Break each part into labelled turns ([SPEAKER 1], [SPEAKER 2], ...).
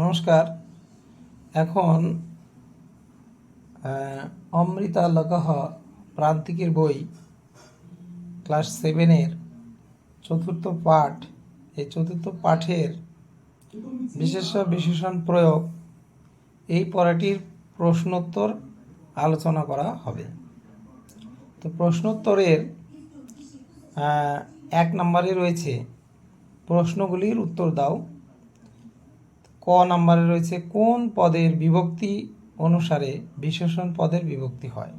[SPEAKER 1] নমস্কার। এখন অমৃতা লকহ প্রান্তিকের বই, ক্লাস সেভেনের চতুর্থ পাঠ। এই চতুর্থ পাঠের বিশেষ বিশেষণ প্রয়োগ, এই পড়াটির প্রশ্নোত্তর আলোচনা করা হবে। তো প্রশ্নোত্তরের এক নম্বরে রয়েছে, প্রশ্নগুলির উত্তর দাও। ক নম্বরে রয়েছে, কোন পদের বিভক্তি অনুসারে বিশেষণ পদের বিভক্তি হয়?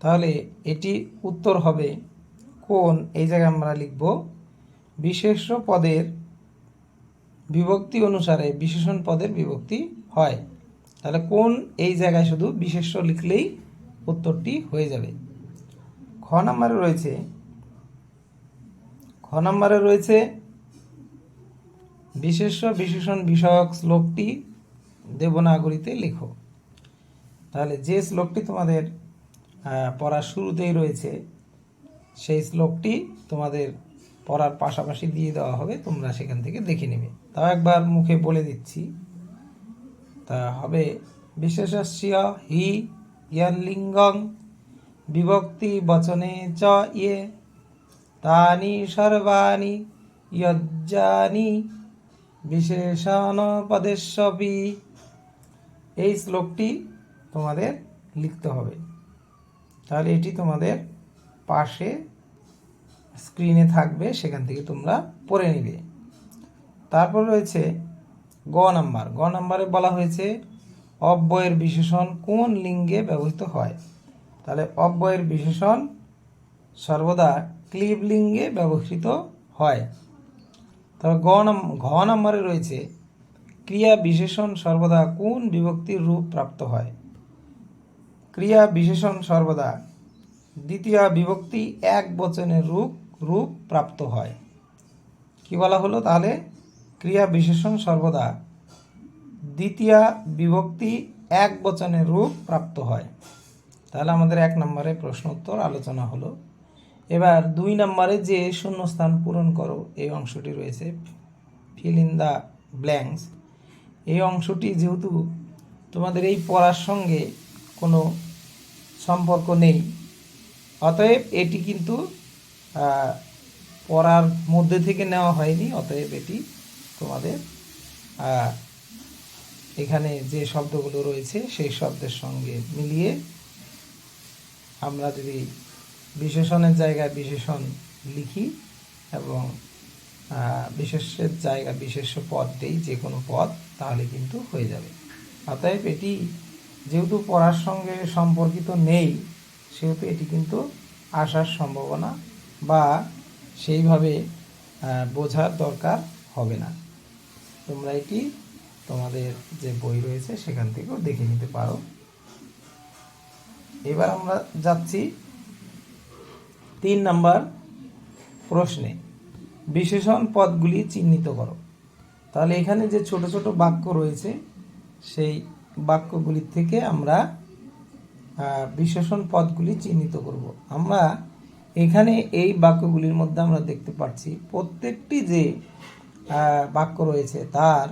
[SPEAKER 1] তাহলে এটি উত্তর হবে কোন? এই জায়গায় আমরা লিখব, বিশেষ্য পদের বিভক্তি অনুসারে বিশেষণ পদের বিভক্তি হয়। তাহলে কোন? এই জায়গায় শুধু বিশেষ্য লিখলেই উত্তরটি হয়ে যাবে। খ নম্বরে রয়েছে, খ নম্বরে রয়েছে বিশেষ্য বিশেষণ বিষয়ক শ্লোকটি দেবনাগরীতে লেখো। তাহলে যে শ্লোকটি তোমাদের পড়ার শুরুতেই রয়েছে, সেই শ্লোকটি তোমাদের পড়ার পাশাপাশি দিয়ে দেওয়া হবে, তোমরা সেখান থেকে দেখে নেবে। তাও একবার মুখে বলে দিচ্ছি। তা হবে, বিশেষস্য হি ইয়ালিঙ্গং বিভক্তি বচনে চ ইয়ে তানি সর্বাণি যজ্জানি বিশেষণ পদেশ্বপি এই শ্লোকটি তোমাদের লিখতে হবে। তাহলে এটি তোমাদের পাশে স্ক্রিনে থাকবে, সেখান থেকে তোমরা পড়ে নিবে। তারপর রয়েছে গ নাম্বার। গ নাম্বারে বলা হয়েছে, অব্যয়ের বিশেষণ কোন লিঙ্গে ব্যবহৃত হয়? তাহলে অব্যয়ের বিশেষণ সর্বদা ক্লিব লিঙ্গে ব্যবহৃত হয়। তবে গ ঘ নম্বরে রয়েছে, ক্রিয়া বিশেষণ সর্বদা কোন বিভক্তির রূপ প্রাপ্ত হয়? ক্রিয়া বিশেষণ সর্বদা দ্বিতীয় বিভক্তি এক বচনের রূপ রূপ প্রাপ্ত হয়। কি বলা হলো তাহলে? ক্রিয়া বিশেষণ সর্বদা দ্বিতীয় বিভক্তি এক বচনের রূপ প্রাপ্ত হয়। তাহলে আমাদের এক নম্বরে প্রশ্ন উত্তর আলোচনা হলো। এবার দুই নম্বরে যে শূন্যস্থান পূরণ করো, এই অংশটি রয়েছে ফিল ইন দ্য ব্ল্যাঙ্কস এই অংশটি যেহেতু তোমাদের এই পড়ার সঙ্গে কোনো সম্পর্ক নেই, অতএব এটি কিন্তু পড়ার মধ্যে থেকে নেওয়া হয়নি, অতএব এটি তোমাদের এখানে যে শব্দগুলো রয়েছে সেই শব্দের সঙ্গে মিলিয়ে আমরা যদি বিশেষণের জায়গায় বিশেষণ লিখি এবং বিশেষের জায়গা বিশেষ পদ দেই, যে কোনো পদ, তাহলে কিন্তু হয়ে যাবে। অতএব এটি যেহেতু পড়ার সঙ্গে সম্পর্কিত নেই, সেহেতু এটি কিন্তু আসার সম্ভাবনা বা সেইভাবে বোঝার দরকার হবে না। তোমরা এটি তোমাদের যে বই রয়েছে, সেখান থেকেও দেখে নিতে পারো। এবার আমরা যাচ্ছি তিন নাম্বার প্রশ্নে বিশেষণ পদগুলি চিহ্নিত করো। তাহলে এখানে যে ছোট ছোট বাক্য রয়েছে, সেই বাক্যগুলির থেকে আমরা বিশেষণ পদগুলি চিহ্নিত করব। আমরা এখানে এই বাক্যগুলির মধ্যে আমরা দেখতে পাচ্ছি, প্রত্যেকটি যে বাক্য রয়েছে, তার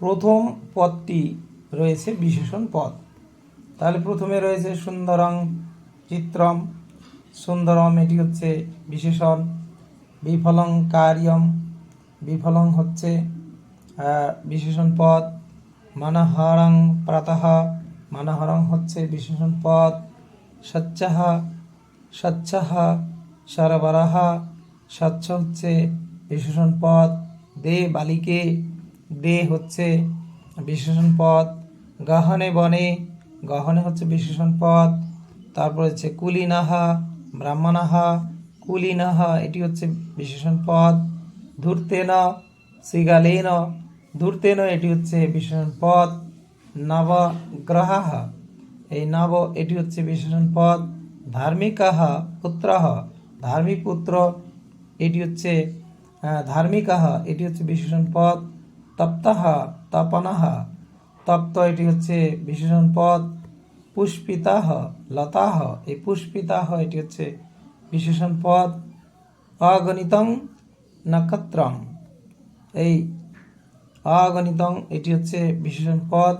[SPEAKER 1] প্রথম পদটি রয়েছে বিশেষণ পদ। তাহলে প্রথমে রয়েছে সুন্দরং, চিত্রম সুন্দরম এটি হচ্ছে বিশেষণ। বিফলং কার্যম। বিফলং হচ্ছে বিশেষণ পদ। মানহারং প্রাতঃ। মানহারং হচ্ছে বিশেষণ পদ। সচ্চাহ সচ্ছাহ সরবরাহ স্বচ্ছ হচ্ছে বিশেষণ পদ। দে বালিকে। দে হচ্ছে বিশেষণ পদ। গহনে বনে। গহনে হচ্ছে বিশেষণ পদ। তারপর হচ্ছে কুলিনাহা ব্রাহ্মণাহা কুলিনাহা এটি হচ্ছে বিশেষণ পদ। ধূর্তেন, শৃগালেন, ধূর্তেন, এটি হচ্ছে বিশেষণ পদ। নবগ্রহাহ এই নব, এটি হচ্ছে বিশেষণ পদ। ধার্মিকাহ পুত্রাহ ধার্মিক, পুত্র এটি হচ্ছে ধার্মিকাহ এটি হচ্ছে বিশেষণ পদ। তপ্তাহ তপনাহ তপ্ত, এটি হচ্ছে বিশেষণ পদ। পুষ্পিতাহ, লতাহ। এই পুষ্পিতাহ, এটি হচ্ছে বিশেষণ পদ। অগণিতং নক্ষত্রম এই অগণিতং, এটি হচ্ছে বিশেষণ পদ।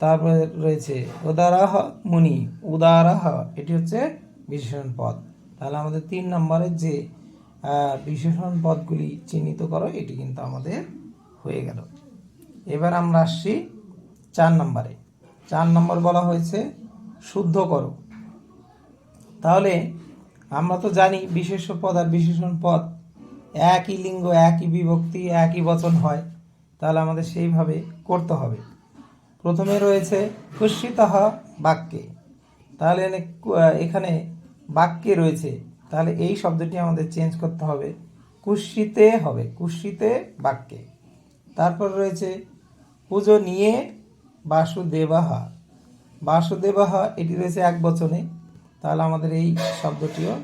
[SPEAKER 1] তারপরে রয়েছে উদারাহ মুনি। উদারাহ, এটি হচ্ছে বিশেষণ পদ। তাহলে আমাদের তিন নম্বরের যে বিশেষণ পদগুলি চিহ্নিত করো, এটি কিন্তু আমাদের হয়ে গেল। এবার আমরা আসছি চার নম্বরে। চার নম্বর বলা হয়েছে শুদ্ধ করো। তাহলে আমরা তো জানি বিশেষ্য পদ আর বিশেষণ পদ একই লিঙ্গ, একই বিভক্তি, একই বচন হয়। তাহলে আমাদের সেইভাবে করতে হবে। প্রথমে রয়েছে কুস্মিতহ বাক্যে। তাহলে এখানে বাক্যে রয়েছে। তাহলে এই শব্দটি আমাদের চেঞ্জ করতে হবে। কুস্মিতে হবে কুস্মিতে বাক্যে। তারপর রয়েছে পুজো নিয়ে বাসুদেবাহা। বাসুদেবাহা এটি রয়েছে এক বচনে। তাহলে আমাদের এই শব্দটিও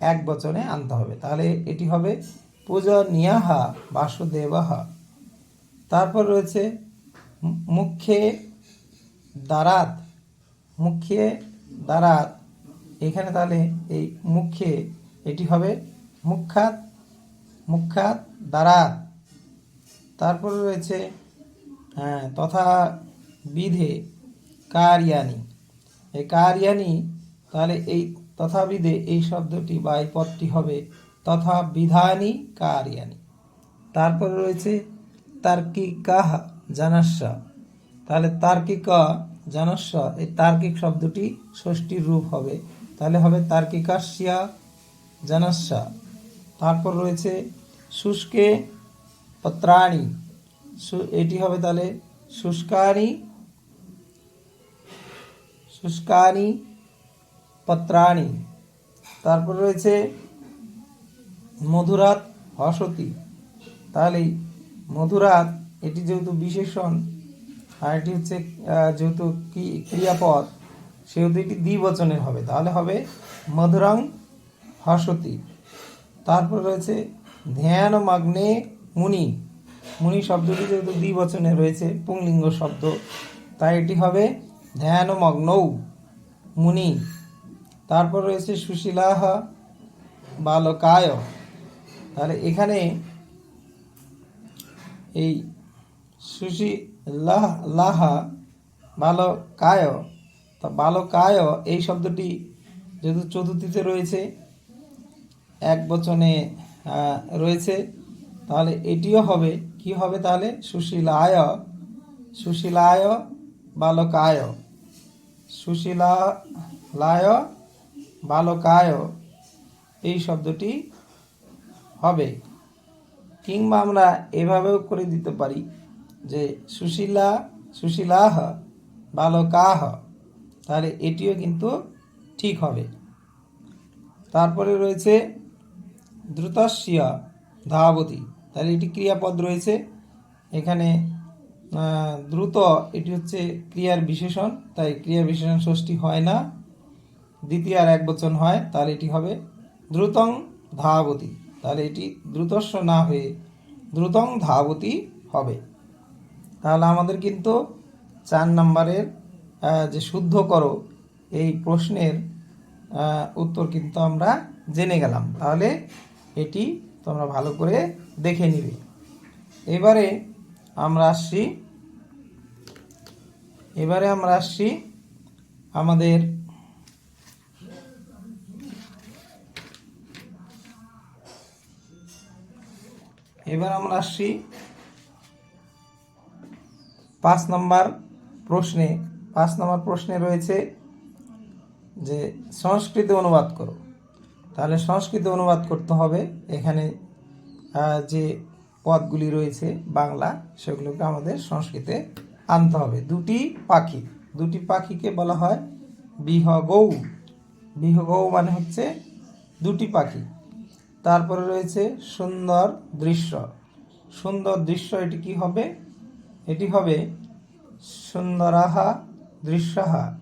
[SPEAKER 1] এক বচনে আনতে হবে। তাহলে এটি হবে পূজা নিয়াহা বাসুদেবাহা। তারপর রয়েছে মুখ্যে দারাত। মুখ্যে দারাত। এখানে তাহলে এই মুখ্যে এটি হবে মুখ্যাত মুখ্যাত দারাত। তারপর রয়েছে হ্যাঁ, তথা বিধে। কারিয়ানি। এই কারিয়ানি, তাহলে এই তথাবিধে এই শব্দটি বা এই পদটি হবে তথা বিধানি কারিয়ানি। তারপরে রয়েছে তার্কিকাহ জানাস্য। তাহলে তার্কিক জানাস্য, এই তার্কিক শব্দটি ষষ্ঠীর রূপ হবে। তাহলে হবে তার্কিকাস্যা জানাস্য। তারপর রয়েছে শুষ্কে পত্রাণী। এটি হবে তাহলে শুষ্কানি শুষ্কানি পত্রাণী। তারপর রয়েছে মধুরাত হসতি। তাহলে মধুরাত, এটি যেহেতু বিশেষণ, আর এটি হচ্ছে যেহেতু কি, ক্রিয়াপদ, সেহেতু এটি দ্বিবচনের হবে। তাহলে হবে মধুরং হসতি। তারপর রয়েছে ধ্যান মগ্নে মুনি। মুনি শব্দটি যেহেতু দ্বিবচনে রয়েছে, পুংলিঙ্গ শব্দ, তাই এটি হবে ধ্যান মগ্নৌ মুনি, তারপর রয়েছে সুশীলাহ বালকায়। তাহলে এখানে এই সুশি লাহ বালকায়, তা বালকায় এই শব্দটি যেহেতু চতুর্থীতে রয়েছে, এক বচনে রয়েছে, তাহলে এটিও হবে, কি হবে তাহলে? সুশীলায় সুশীলায় বালকায়। সুশীলায় বালকায়। এই শব্দটি হবে। কিংবা আমরা এভাবেও করে দিতে পারি যে সুশীলা, সুশীলাহ, বালকাহ। তাহলে এটিও কিন্তু ঠিক হবে। তারপরে রয়েছে দ্রুতস্য ধাবতী। তাহলে এটি ক্রিয়াপদ রয়েছে। এখানে দ্রুত এটি হচ্ছে ক্রিয়ার বিশেষণ, তাই ক্রিয়া বিশেষণ ষষ্ঠী হয় না। দ্বিতীয় আর এক বচন হয়, তাহলে এটি হবে দ্রুতং ধাবতী। তাহলে এটি দ্রুতস্ব না হয়ে দ্রুতং ধাবতী হবে। তাহলে আমাদের কিন্তু চার নম্বরের যে শুদ্ধ করো, এই প্রশ্নের উত্তর কিন্তু আমরা জেনে গেলাম। তাহলে এটি তোমরা ভালো করে দেখে নিবে। এবারে আমরা আসছি। এবারে আমরা আসছি আমাদের এবার আমরা আসছি পাঁচ নম্বর প্রশ্নে। পাঁচ নম্বর প্রশ্নে রয়েছে যে, সংস্কৃতে অনুবাদ করো। তাহলে সংস্কৃতে অনুবাদ করতে হবে। এখানে যে পদগুলি রয়েছে, বাংলা, সেগুলোকে আমাদের সংস্কৃতে আনতে হবে। দুটি পাখি, দুটি পাখিকে বলা হয় বিহগৌ। বিহগৌ মানে হচ্ছে দুটি পাখি। তারপরে রয়েছে সুন্দর দৃশ্য। সুন্দর দৃশ্য এটি কি হবে? এটি হবে সুন্দরাহা দৃশ্যহা।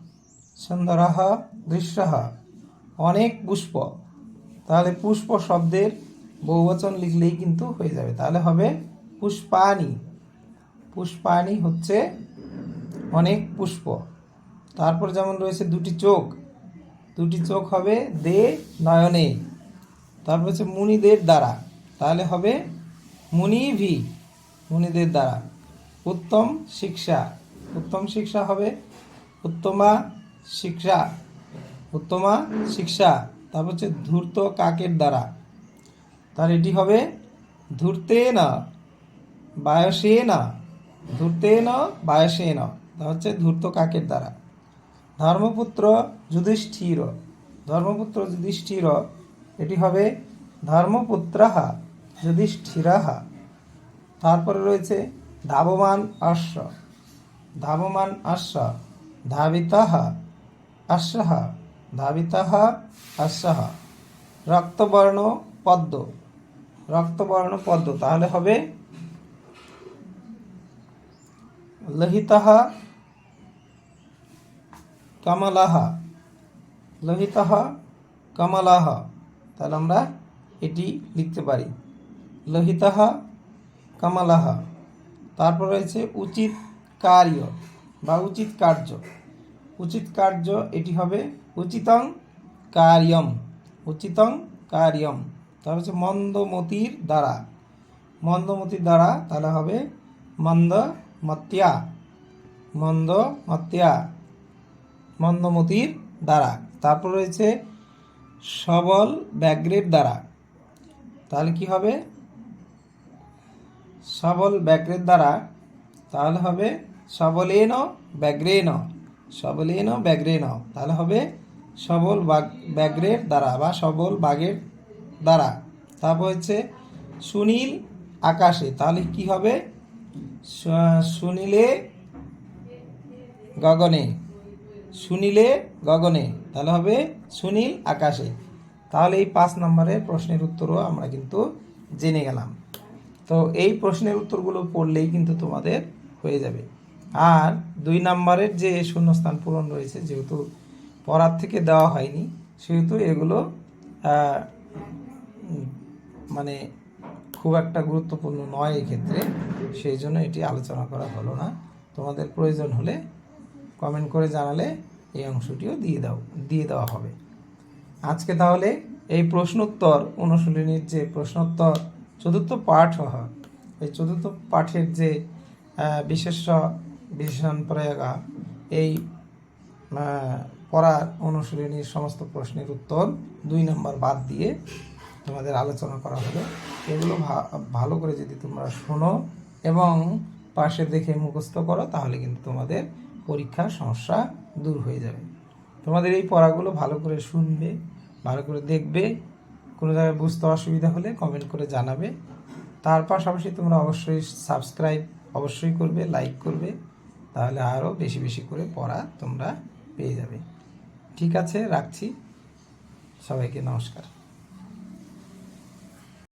[SPEAKER 1] সুন্দরাহা দৃশ্যহা। অনেক পুষ্প। তাহলে পুষ্প শব্দের বহুবচন লিখলেই কিন্তু হয়ে যাবে। তাহলে হবে পুষ্পানি পুষ্পানি হচ্ছে অনেক পুষ্প। তারপর যেমন রয়েছে দুটি চোখ। দুটি চোখ হবে দে নয়নে। তারপর হচ্ছে মুনিদের দ্বারা। তাহলে হবে মুনি ভি মুনিদের দ্বারা। উত্তম শিক্ষা। উত্তম শিক্ষা হবে উত্তমা শিক্ষা। উত্তমা শিক্ষা। তারপর হচ্ছে ধূর্ত কাকের দ্বারা। তার এটি হবে ধূর্তে না, বায়সে না, ধূর্তে না, বায়সে না। তা হচ্ছে ধূর্ত কাকের দ্বারা। ধর্মপুত্র যুধিষ্ঠির ধর্মপুত্র যুধিষ্ঠির, এটি হবে ধর্মপুত্রাহা, যুধিষ্ঠিরাহা। তারপরে রয়েছে ধাবমান অশ্ব ধাবমান অশ্ব ধাবিতাহ অশ্বহ ধাবিতাহ অশ্বহ রক্তবর্ণ পদ্ম। রক্তবর্ণ পদ্ম, তাহলে হবে লোহিতাহ কমলাহ লোহিতাহ কমলাহ, তাহলে আমরা এটি লিখতে পারি। লোহিতাহ কমলাহ, তারপর রয়েছে উচিত কার্য বা উচিত কার্য। উচিত কার্য এটি হবে উচিতং কার্যম উচিতং কার্যম। তারপর হচ্ছে মন্দমতির দ্বারা। মন্দমতির দ্বারা তাহলে হবে মন্দ মত্যা মন্দ মন্দমতির দ্বারা। তারপর রয়েছে সবল ব্যাগ্রের দ্বারা। তাহলে কি হবে? সবল ব্যাগ্রের দ্বারা তাহলে হবে সবলেন ব্যাগ্রেন সবলেন ব্যাগ্রেন তাহলে হবে সবল বাগ- ব্যাগ্রের দ্বারা বা সবল বাঘের দ্বারা তারপর হচ্ছে সুনীল আকাশে। তাহলে কি হবে? সুনীলে গগনে। সুনীলে গগনে। তাহলে হবে সুনীল আকাশে। তাহলে এই পাঁচ নম্বরের প্রশ্নের উত্তরও আমরা কিন্তু জেনে গেলাম। তো এই প্রশ্নের উত্তরগুলো পড়লেই কিন্তু তোমাদের হয়ে যাবে। আর দুই নম্বরের যে শূন্যস্থান পূরণ রয়েছে, যেহেতু পড়ার থেকে দেওয়া হয়নি, সেহেতু এগুলো মানে খুব একটা গুরুত্বপূর্ণ নয় এক্ষেত্রে সেই জন্য এটি আলোচনা করা হলো না। তোমাদের প্রয়োজন হলে কমেন্ট করে জানালে এই অংশটিও দিয়ে দাও, দিয়ে দেওয়া হবে। আজকে তাহলে এই প্রশ্নোত্তর অনুশীলনীর যে প্রশ্নোত্তর চতুর্থ পাঠ হয় এই চতুর্থ পাঠের যে বিশেষ বিশেষণ প্রয়োগা, এই পড়ার অনুশীলনীর সমস্ত প্রশ্নের উত্তর দুই নম্বর বাদ দিয়ে তোমাদের আলোচনা করা হলো। এগুলো ভালো করে যদি তোমরা শোনো এবং পাশে দেখে মুখস্থ করো, তাহলে কিন্তু তোমাদের পরীক্ষার সমস্যা দূর হয়ে যাবে। তোমাদের এই পড়াগুলো ভালো করে শুনবে, ভালো করে দেখবে, কোনো জায়গায় বুঝতে অসুবিধা হলে কমেন্ট করে জানাবে। তার পাশাপাশি তোমরা অবশ্যই সাবস্ক্রাইব অবশ্যই করবে লাইক করবে, তাহলে আরও বেশি বেশি করে পড়া তোমরা পেয়ে যাবে। ঠিক আছে, রাখছি। সবাইকে নমস্কার।